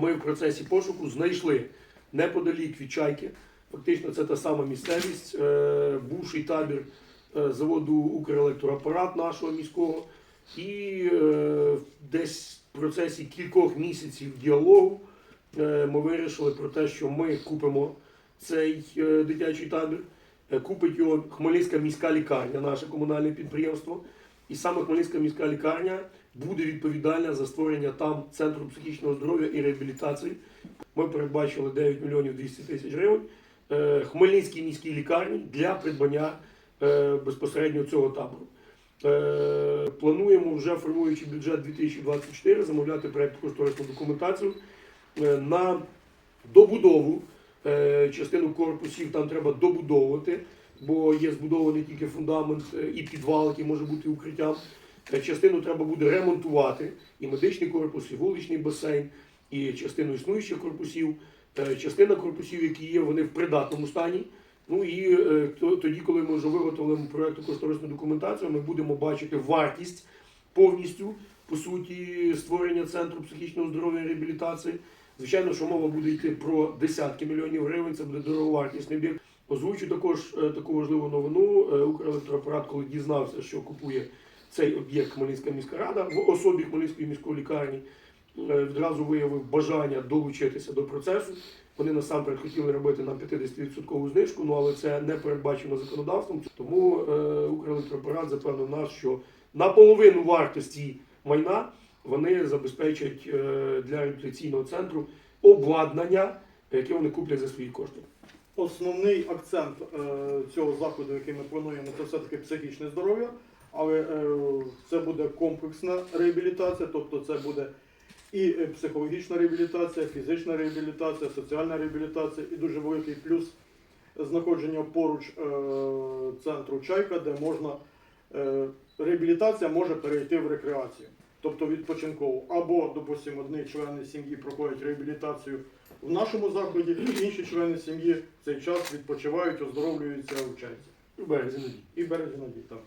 ми в процесі пошуку знайшли неподалік від чайки. Фактично, це та сама місцевість, е, бувший табір е, заводу Укрелектроапарат нашого міського. І е, десь в процесі кількох місяців діалогу ми вирішили про те, що ми купимо цей дитячий табір. Купить його Хмельницька міська лікарня, наше комунальне підприємство. І саме Хмельницька міська лікарня буде відповідальна за створення там центру психічного здоров'я і реабілітації. Ми передбачили 9 мільйонів 200 тисяч гривень е, Хмельницькій міській лікарні для придбання е, безпосередньо цього табору. Е, Плануємо вже формуючи бюджет 2024 замовляти проєкт кошторисну документацію на добудову частину корпусів. Там треба добудовувати, бо є збудований тільки фундамент е, і підвал, який може бути укриттям. Е, Частину треба буде ремонтувати і медичний корпус, і вуличний басейн, і частину існуючих корпусів. Е, Частина корпусів, які є, вони в придатному стані. Ну і тоді, коли ми вже виготовимо проєкту кошторисну документацію, ми будемо бачити вартість повністю по суті створення центру психічного здоров'я і реабілітації. Звичайно, що мова буде йти про десятки мільйонів гривень. Це буде дороговартісний об'єкт. Озвучу також е, таку важливу новину. Е, Укрелектроапарат, коли дізнався, що купує цей об'єкт Хмельницька міська рада в особі Хмельницької міської лікарні, е, відразу виявив бажання долучитися до процесу. Вони насамперед хотіли робити на 50% знижку, ну але це не передбачено законодавством. Тому Укрелектроапарат запевнив нас, що на половину вартості майна вони забезпечать для реабілітаційного центру обладнання, яке вони куплять за свої кошти. Основний акцент е, цього заходу, який ми плануємо, це все-таки психічне здоров'я, але е, це буде комплексна реабілітація, тобто це буде і психологічна реабілітація, фізична реабілітація, соціальна реабілітація, і дуже великий плюс знаходження поруч е, центру Чайка, де можна реабілітація може перейти в рекреацію, тобто відпочинкову. Або, допустимо, одні члени сім'ї проходять реабілітацію в нашому закладі, інші члени сім'ї в цей час відпочивають, оздоровлюються вчаться. І березі надій. І березі надій. Так.